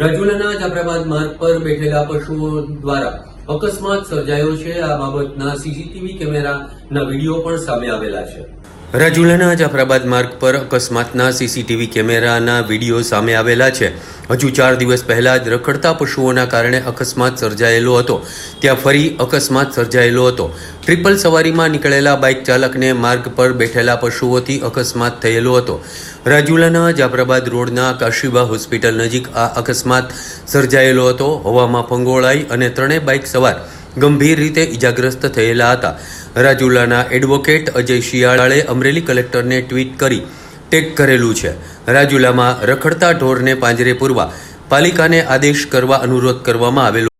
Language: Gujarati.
રાજુલાના જાફરાબાદ માર્ગ પર બેઠેલા પશુઓ દ્વારા અકસ્માત સર્જાયો છે. આ બાબતના સીસીટીવી કેમેરાના વીડિયો પણ સામે આવેલા છે. રાજુલાના જાફરાબાદ માર્ગ પર અકસ્માતના સીસીટીવી કેમેરાના વીડિયો સામે આવેલા છે. હજુ ચાર દિવસ પહેલા જ રખડતા પશુઓના કારણે અકસ્માત સર્જાયેલો હતો. ત્યાં ફરી અકસ્માત સર્જાયેલો હતો. ટ્રિપલ સવારીમાં નીકળેલા બાઇક ચાલકને માર્ગ પર બેઠેલા પશુઓથી અકસ્માત થયેલો હતો. રાજુલાના જાફરાબાદ રોડના કાશીબા હોસ્પિટલ નજીક આ અકસ્માત સર્જાયેલો હતો. હવામાં ફંગોળાઈ અને ત્રણેય બાઇક સવાર ગંભીર રીતે ઇજાગ્રસ્ત થયેલા હતા. રાજુલાના એડવોકેટ અજય શિયાળાએ અમરેલી કલેક્ટરને ટ્વીટ કરી ટેગ કરેલું છે. રાજુલામાં રખડતા ઢોરને પાંજરે પૂરવા. પાલિકાને આદેશ કરવા અનુરોધ કરવામાં આવેલો